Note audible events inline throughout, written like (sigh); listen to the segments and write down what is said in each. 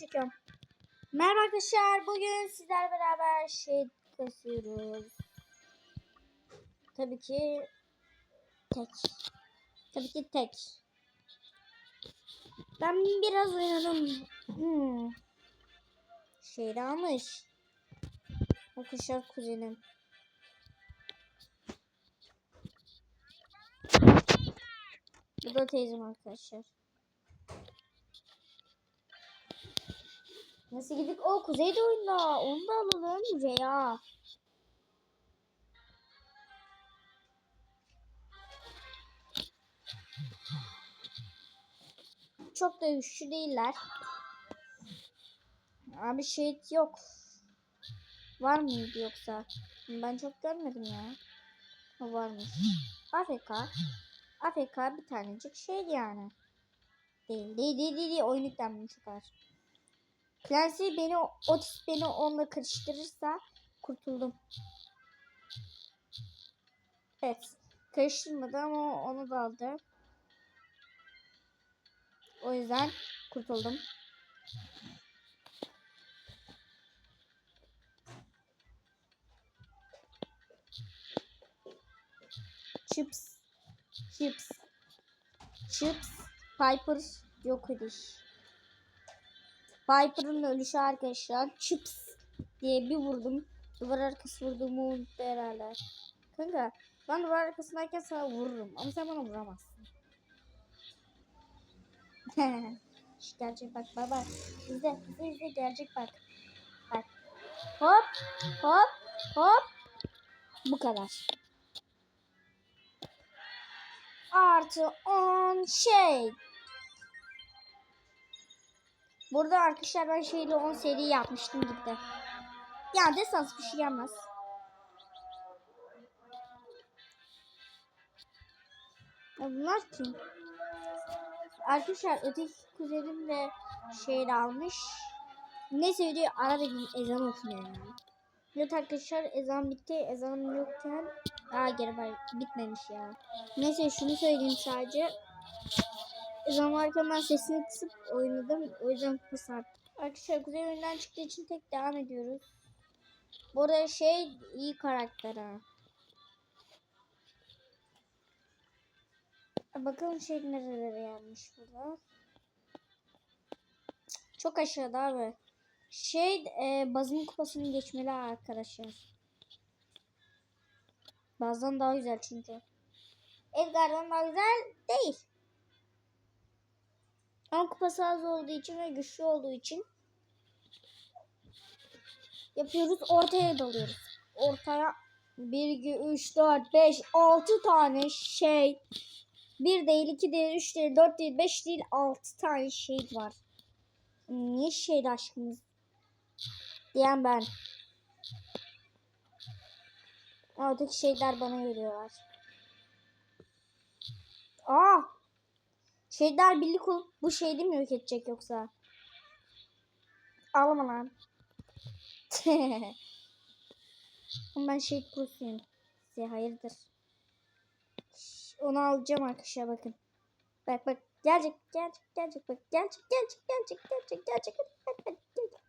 çekiyorum. Merhaba arkadaşlar. Bugün sizler beraber şey kasıyoruz. Tabii ki tek. Tabii ki tek. Ben biraz oynadım. Hmm. Şeyde almış. Arkadaşlar kuzenim. Bu da teyzem arkadaşlar. Nasıl gidip o kuzeyde oyunda. Onu da alalım buraya. Çok da güçlü değiller. Abi şey yok. Var mıydı yoksa? Ben çok görmedim ya. O varmış. Afrika. Afrika bir tanecik şeydi yani. Değil değil değil değil. Oyun yüklenmiş kadar. Clancy beni Otis beni onunla karıştırırsa kurtuldum. Evet. Karıştırmadı ama onu da aldı. O yüzden kurtuldum. Chips. Chips. Chips. Piper yok ediş. Viper'ın ölüşü arkadaşlar. Chips diye bir vurdum. Duvar arkası vurduğumu unuttu herhalde. Kanka ben duvar arkasındayken sana vururum. Ama sen bana vuramazsın. (laughs) Gerçek bak baba. İzle izle izle gerçek bak. Bak. Hop hop hop. Bu kadar. Artı 10 şey. Burada arkadaşlar ben şeyle 10 seri yapmıştım gitti. Yani desans bir şey gelmez. Ya bunlar kim? Arkadaşlar öteki kuzenim de şeyle almış. Ne söylüyor ara bir ezan okunuyor yani. Evet arkadaşlar ezan bitti. Ezanım yokken Aa geri. Bitmemiş ya. Neyse şunu söyleyeyim sadece. Ben sesini kısıp oynadım. O yüzden kısar. Arkadaşlar Kuzey oyundan çıktığı için tek devam ediyoruz. Bu arada şey iyi karakter ha. Bakalım şey nerelere gelmiş burada. Çok aşağıda abi. Şey e, bazın kupasını geçmeli arkadaşlar. Bazdan daha güzel çünkü. Edgar'dan daha güzel değil. Ama kupası az olduğu için ve güçlü olduğu için yapıyoruz. Ortaya dalıyoruz. Ortaya 1, 2, 3, 4, 5, 6 tane şey. 1 değil, 2 değil, 3 değil, 4 değil, 5 değil, 6 tane şey var. Niye şeydi aşkımız? Diyen ben. Oradaki şeyler bana geliyorlar. Aa! Şeyler birlik olup bu şeyi mi yok edecek yoksa? Ağlama lan. (laughs) ben şey prosuyum. Size hayırdır. Onu alacağım arkadaşlar bakın. Bak bak gelecek gelecek gelecek bak gelecek gelecek gelecek gelecek gelecek bak gelecek.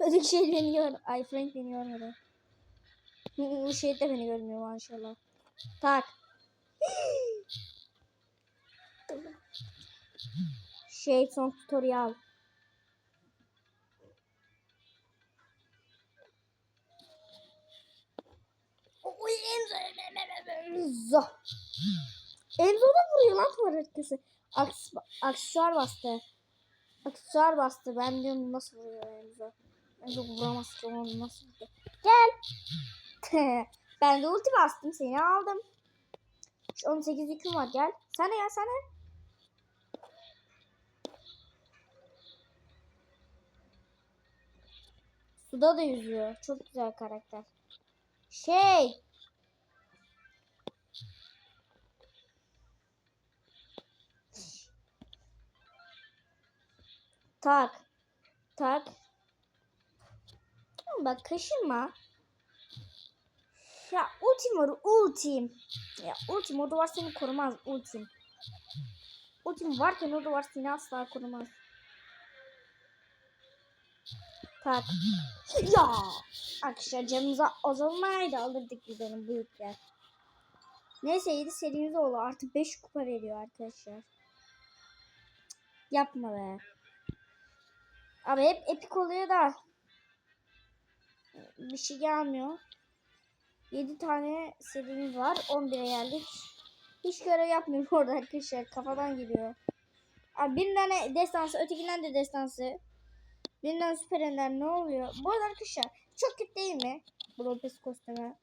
Öteki şey beni gör. Ay Frank beni görmedi. Bu şey de beni görmüyor maşallah. Tak. Şey son tutorial. Enzo. Enzo. Da vuruyor lan duvar arkası. Aks, aksesuar bastı. Aksesuar bastı. Ben diyorum nasıl vuruyor Enzo. Enzo vuramaz ki onu nasıl vuruyor. Gel. (laughs) ben de ulti bastım seni aldım. Şu 18 yüküm var gel. Sana gel sana. Suda da yüzüyor. Çok güzel karakter. Şey. Tak. Tak. Bak kaşınma. Ya ultim var ultim. Ya ultim o duvar seni korumaz ultim. Ultim varken o duvar seni asla korumaz. Tak. Ya. Arkadaşlar canımıza azalmaydı alırdık biz onu büyükler. Neyse 7 serimiz oldu. Artık 5 kupa veriyor arkadaşlar. Yapma be. Abi hep epik oluyor da. Bir şey gelmiyor. 7 tane serimiz var. 11'e geldik. Hiç görev yapmıyorum (laughs) orada arkadaşlar. Kafadan geliyor. Abi birinden destansı, ötekinden de destansı. Birinden süper ender ne oluyor? Bu arada arkadaşlar çok kötü değil mi? Bropes kostümü.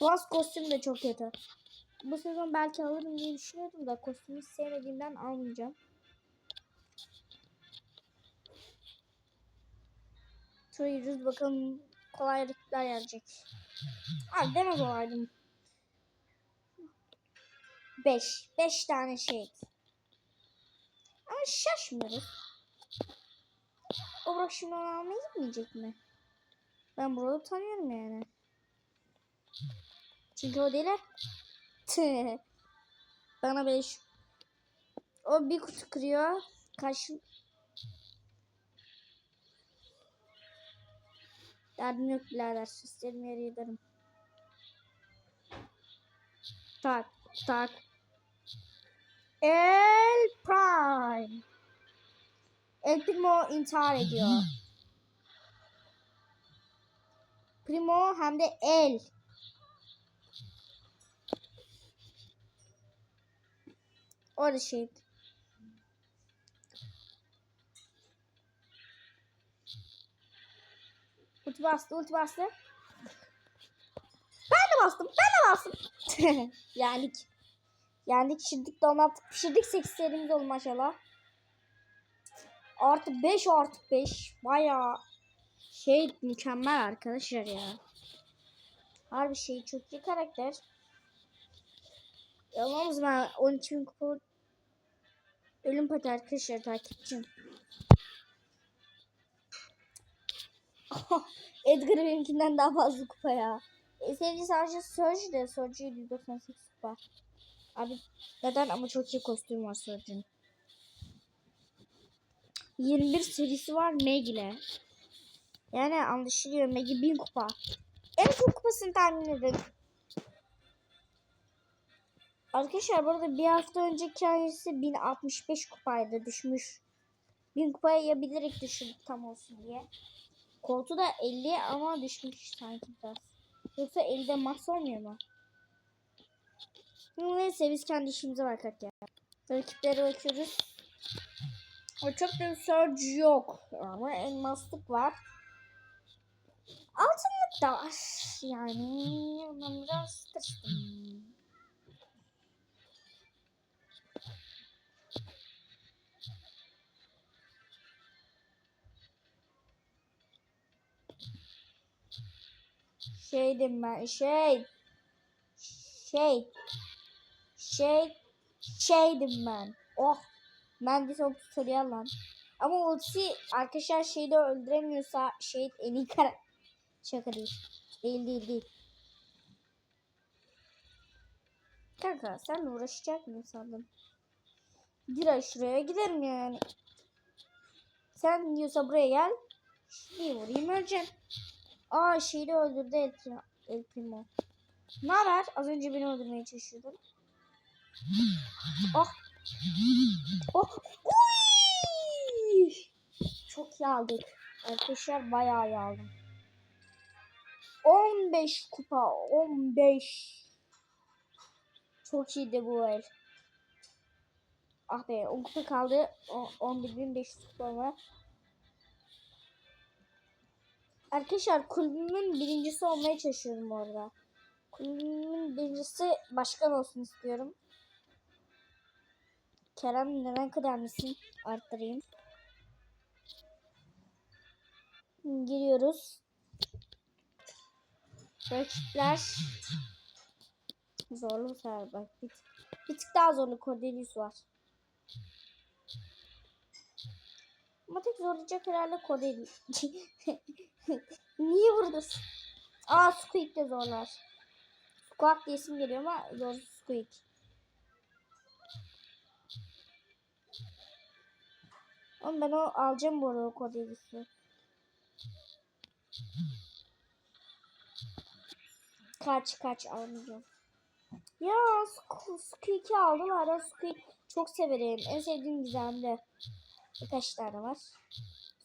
Boğaz kostümü de çok kötü. Bu sezon belki alırım diye düşünüyordum da kostümü sevmediğimden almayacağım. Turayırız bakalım kolaylıklar gelecek. Abi demez olaydım. 5. 5 tane şey. Ama şaşmıyoruz. O bırak şimdi onu almaya gitmeyecek mi? Ben burada tanıyorum yani. Çünkü o deli. Tüh. (laughs) Bana beş. O bir kutu kırıyor. Karşı... Derdim yok birader. İsterim yere giderim. Tak tak. El Prime. El Primo intihar ediyor. Primo hem de El. Orada şey. Ulti bastı, ulti bastı. Ben de bastım, ben de bastım. (laughs) Yendik. Yendik, pişirdik, donattık, pişirdik. 8 serimiz oldu maşallah. Artı 5 artı 5. Baya şey mükemmel arkadaşlar ya. Harbi şey çok iyi karakter. Yalnız ben 12 bin kupa ölüm pati arkadaşlar takipçim. (laughs) Edgar benimkinden daha fazla kupa ya. E, sevgili sadece Surge de Surge 198 kupa. Abi neden ama çok iyi kostüm var Surge'ın. 21 serisi var Meg ile. Yani anlaşılıyor Meg'i 1000 kupa. En çok kupasını tahmin edin. Arkadaşlar bu arada bir hafta önceki kendisi 1065 kupaydı düşmüş. 1000 kupaya ya bilerek düşürdü tam olsun diye. Koltu da 50 ama düşmüş sanki biraz. Yoksa 50'de max olmuyor mu? Neyse biz kendi işimize bakak ya. Rakiplere bakıyoruz. O çok da surge yok. Ama elmaslık var. Altınlık da var. Yani ben biraz tırstım. Şeydim ben şey şey şey şeydim ben. Oh ben de çok soruyor lan. Ama ulti arkadaşlar şeyde öldüremiyorsa şey en iyi kara şaka değil. Değil değil değil. Kanka sen uğraşacak mısın sandın? Gir şuraya giderim yani. Sen diyorsa buraya gel. Şimdi vurayım öleceğim. Aa şeyi öldürdü El, El Primo. Ne haber? Az önce beni öldürmeye çalışıyordun. Oh. (laughs) Oh. Uy! Çok iyi aldık. Arkadaşlar bayağı iyi aldım. 15 kupa. 15. Çok iyiydi bu el. Ah be 10 kupa kaldı. O- 11.500 kupa var. Arkadaşlar kulübümün birincisi olmaya çalışıyorum bu arada. Kulübümün birincisi başkan olsun istiyorum. Kerem neden mısın? Arttırayım. Giriyoruz. Rakipler zorlu bu sefer bak. Bir, bir tık daha zorlu Cordelius var. Ama tek zorlayacak herhalde Cordelius. (laughs) Niye buradasın? Aa Squeak de zorlar. Squawk diye isim geliyor ama zor Squeak. Oğlum ben o alacağım bu arada o Cordelius'u. Kaç kaç almayacağım. Ya Squ- Squeak'i aldılar ya Squeak çok severim. En sevdiğim gizemli. Birkaç tane var.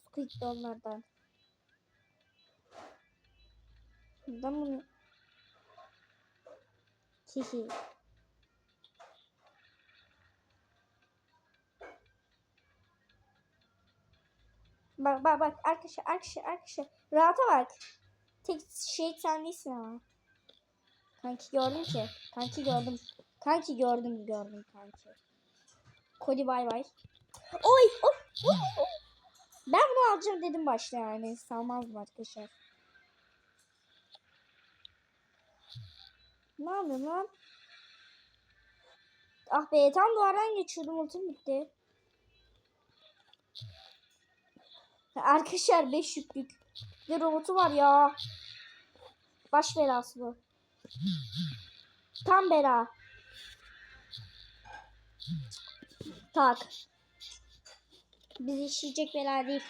Squeak de onlardan. Ben bunu... Hihi. Bak bak bak arkadaşlar arkadaşlar arkadaşlar rahata bak. Tek şey sen değilsin ama. Kanki gördüm ki. Kanki gördüm. Kanki gördüm gördüm kanki. Cody bay bay. Oy, oy, oy, oy. Ben bunu alacağım dedim başta yani. Salmazdım arkadaşlar. Ne yapıyorsun lan? Ah be tam duvardan geçiyordum ultim bitti. Arkadaşlar 5 yüklük bir robotu var ya. Baş belası bu. Tam bela. Tak. Bizi işleyecek bela değil.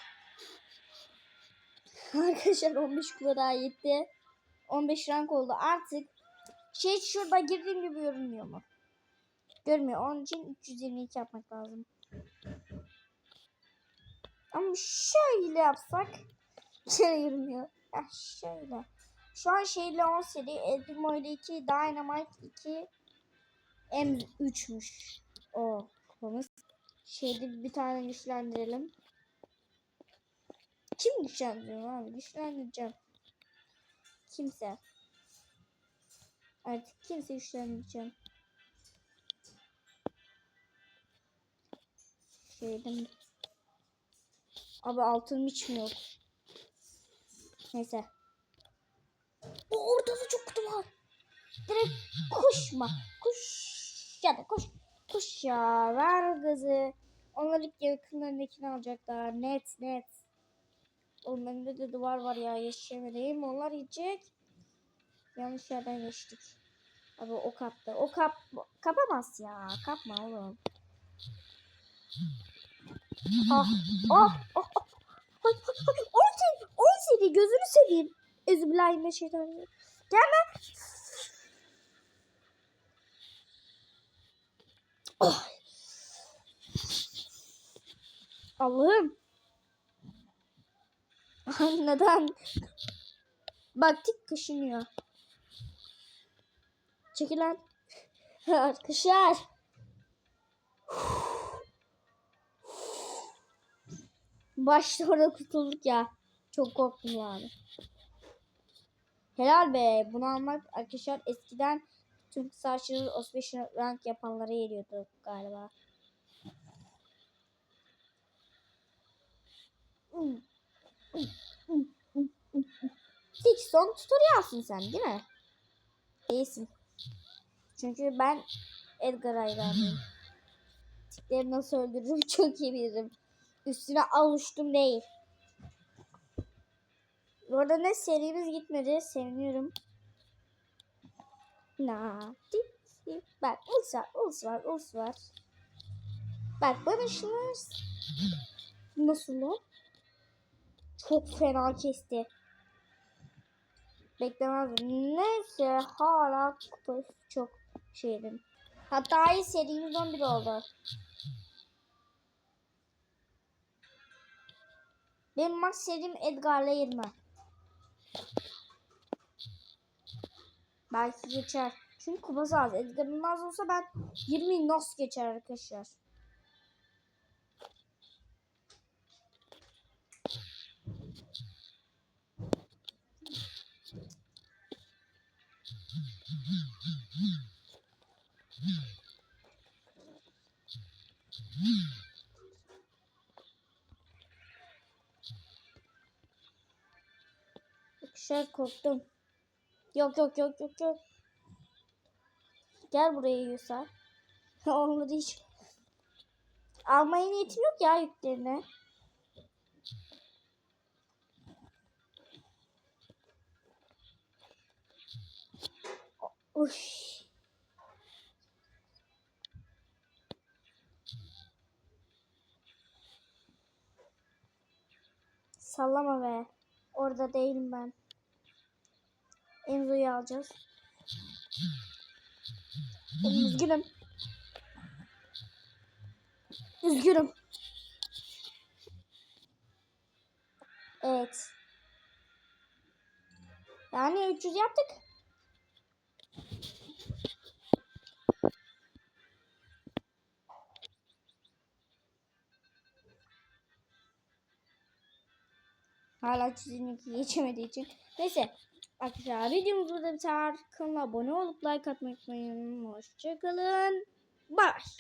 (laughs) Arkadaşlar 15 kula daha yetti. 15 rank oldu. Artık şey şurada girdiğim gibi görünmüyor mu? Görmüyor. Onun için 322 yapmak lazım. Ama şöyle yapsak (laughs) şöyle yürümüyor. Ya şöyle. Şu an şeyle 10 seri, Elprimo ile 2, Dynamite 2, M3'müş. O kupamız. Şeyde bir tane güçlendirelim. Kim güçlendiriyor abi? Güçlendireceğim. Kimse. Artık kimse güçlendireceğim. Şeyden Abi altın hiç mi yok? Neyse. O orada da çok kutu var. Direkt koşma. Koş. Ya da koş. Koş ya. Ver gazı. Onlar ilk yakınlarındakini alacaklar. Net net. Onların önünde de duvar var ya. Yaşayamayayım. Onlar yiyecek. Yanlış yerden geçtik. Abi o kaptı. O kap kapamaz ya. Kapma oğlum. Ah, ah, ah, ah. Ay, ay, On seni, on seni gözünü seveyim. Ezbillahimineşşeytanirracim. Gelme. Ah. Allah'ım. (laughs) Neden? Bak tik kaşınıyor. Çekil lan. (laughs) Arkadaşlar. Başta orada kurtulduk ya. Çok korktum yani. Helal be. Bunu almak arkadaşlar eskiden tüm saçları 35 rank yapanlara geliyordu galiba. Dik son tutorialsın sen değil mi? Değilsin. Çünkü ben Edgar hayranıyım. Tikleri nasıl öldürürüm (laughs) çok iyi bilirim. Üstüne alıştım değil. Bu arada ne serimiz gitmedi. Seviniyorum. Na. Bak ulus var, ulus var, ulus var. Bak bana. Nasıl o? Çok fena kesti. Beklemezdim. Neyse hala çok şeydim. Hatta iyi serimiz 11 oldu. Benim max serim Edgar'la 20. Belki geçer. Çünkü kupası az. Edgar'ın az olsa ben 20 nasıl geçer arkadaşlar. Şey korktum. Yok yok yok yok yok. Gel buraya yiyorsa. (laughs) Onları hiç almaya niyetim yok ya yüklerini. Uş. Sallama be. Orada değilim ben. Enzo'yu alacağız. Üzgünüm. Üzgünüm. Evet. Yani 300 yaptık. Hala çizimlik geçemediği için. Neyse. Arkadaşlar videomuz burada biter. Kanala abone olup like atmayı unutmayın. Hoşçakalın. Bye.